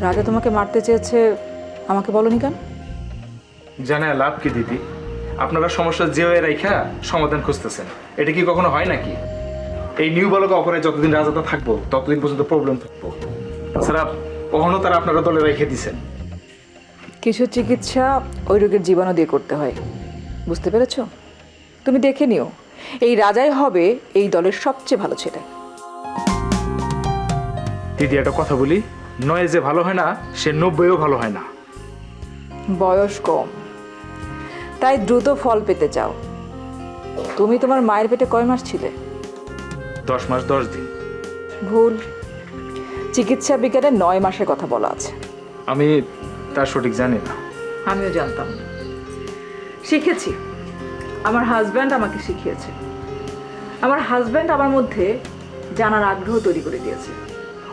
রাজা তোমাকে মারতে চেয়েছে আমাকে বলনি কেন? জানা লাভ কি দিদি? আপনারা সমস্যা যে হয়ে রাইখা সমাধান খুঁজতেছেন। এটা কি কখনো হয় নাকি? এই নিউ বালক অপরে যতদিন রাজাটা থাকব ততদিন পর্যন্ত প্রবলেম থাকব। তাছাড়া কখনো তারা আপনারা দলে রেখে দিছেন। কিছু চিকিৎসা ওই রোগের জীবাণু দিয়ে করতে হয়। বুঝতে পেরেছ? তুমি দেখে নিও এই রাজাই হবে এই দলের সবচেয়ে ভালো ছেলে। দিদি একটা কথা বলি। নয় যে ভালো হয় না সে নব্বইও ভালো হয় না। বয়স কম। তাই দ্রুত ফল পেতে চাও। তুমি তোমার মায়ের পেটে কয় মাস ছিলে? দশ মাস দশ দিন। ভুল। চিকিৎসা বিজ্ঞানে নয় মাসের কথা বলা আছে। আমি তার সঠিক জানি না। আমিও জানতাম না। শিখেছি। আমার হাজব্যান্ড আমাকে শিখিয়েছে। আমার হাজব্যান্ড আমার মধ্যে জানার আগ্রহ তৈরি করে দিয়েছে।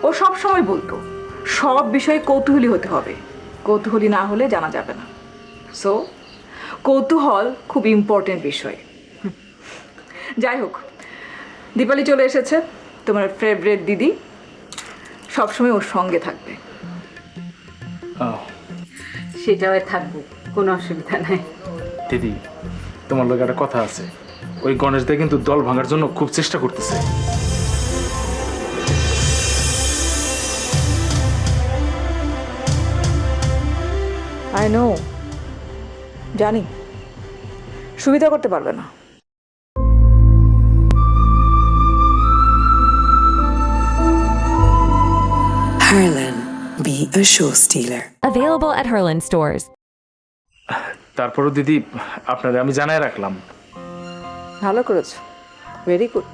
ও সব সময় বলতো সব বিষয়ে কৌতূহলী হতে হবে। কৌতূহলী না হলে জানা যাবে না। সো কৌতূহল খুব ইম্পর্টেন্ট বিষয়। যাই হোক দীপালি চলে এসেছে তোমার ফেভারেট দিদি। সবসময় ওর সঙ্গে থাকবে। সেটাও থাকব কোনো অসুবিধা নাই। দিদি তোমার লোক একটা কথা আছে। ওই গণেশ দা কিন্তু দল ভাঙার জন্য খুব চেষ্টা করতেছে। আই নো জানি। সুবিধা করতে পারবে না। Harlan, be a show stealer. Available at Herland stores. তারপরও দিদি আপনাদের আমি জানাই রাখলাম। ভালো করেছ। ভেরি গুড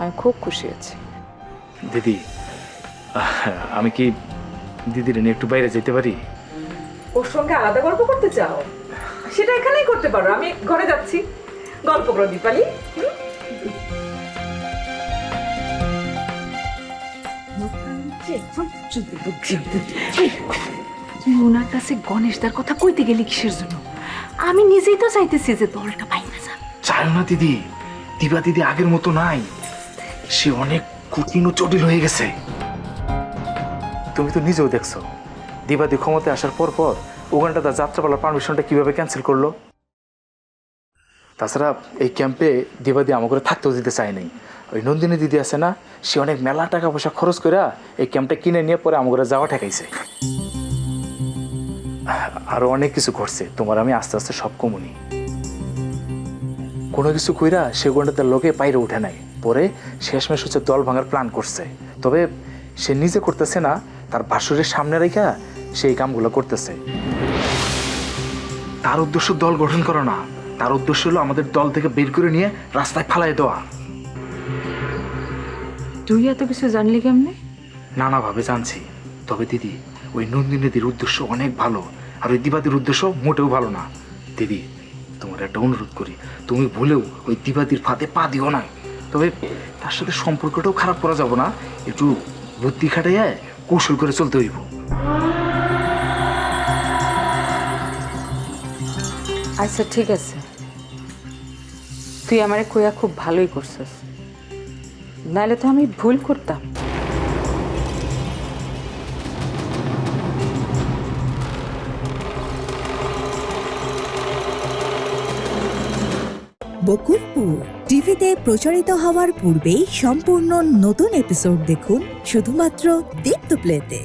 আমি খুব খুশি আছি। দিদি আমি কি দিদির নিয়ে একটু বাইরে যেতে পারি? ওর সঙ্গে আলাদা গল্প করতে চাও? সেটা এখানেই করতে পারো আমি ঘরে যাচ্ছি। গল্প করো দীপালি। তুই ওনার কাছে গণেশদার কথা কইতে গেলি কিসের জন্য? আমি নিজেই তো চাইতেছি যে দলটা পাই না যান চাইও না দিদি দিবা দিদি আগের মতো নাই। সে অনেক কঠিন ও জটিল হয়ে গেছে। তুমি তো নিজেও দেখছ। দিবাদি ক্ষমতায় আসার পর পর ওখানটা তার যাত্রাপালার পারমিশনটা কীভাবে ক্যান্সেল করল? তাছাড়া এই ক্যাম্পে দিবাদি আমাকে থাকতেও দিতে চায় নাই। ওই নন্দিনী দিদি আছে না, সে অনেক মেলা টাকা পয়সা খরচ করে এই ক্যাম্পটা কিনে নিয়ে পরে আমাকে যাওয়া ঠেকাইছে। আরও অনেক কিছু করছে তোমার আমি আস্তে আস্তে সব কমুনি। কোনো কিছু কইরা সে গোন্ডাদের লোকে বাইরে উঠে নাই। পরে শেষমেশ হচ্ছে দল ভাঙার প্ল্যান করছে। তবে সে নিজে করতেছে না, তার ভাসুরের সামনে রেখা সেই কামগুলো করতেছে। তার উদ্দেশ্য দল গঠন করা না। তার উদ্দেশ্য হলো আমাদের দল থেকে বের করে নিয়ে রাস্তায় ফালাই দেওয়া। তুই এত কিছু জানলি কেমনে? নানাভাবে জানছি। তবে দিদি ওই নন্দিনীদির উদ্দেশ্য অনেক ভালো। আর ওই দিবাদির উদ্দেশ্য মোটেও ভালো না। দিদি তোমার একটা অনুরোধ করি। তুমি ভুলেও ওই দিবাদির ফাঁদে পা দিও না। তবে তার সাথে সম্পর্কটাও খারাপ করা যাব না। একটু বুদ্ধি খাটাইয়া কৌশল করে চলতে হইব। আচ্ছা ঠিক আছে। তুই আমারে কইয়া খুব ভালোই করছিস। নাহলে তো আমি ভুল করতাম। বকুলপুর টিভিতে প্রচারিত হওয়ার পূর্বেই সম্পূর্ণ নতুন এপিসোড দেখুন শুধুমাত্র দীপ্ত প্লেতে।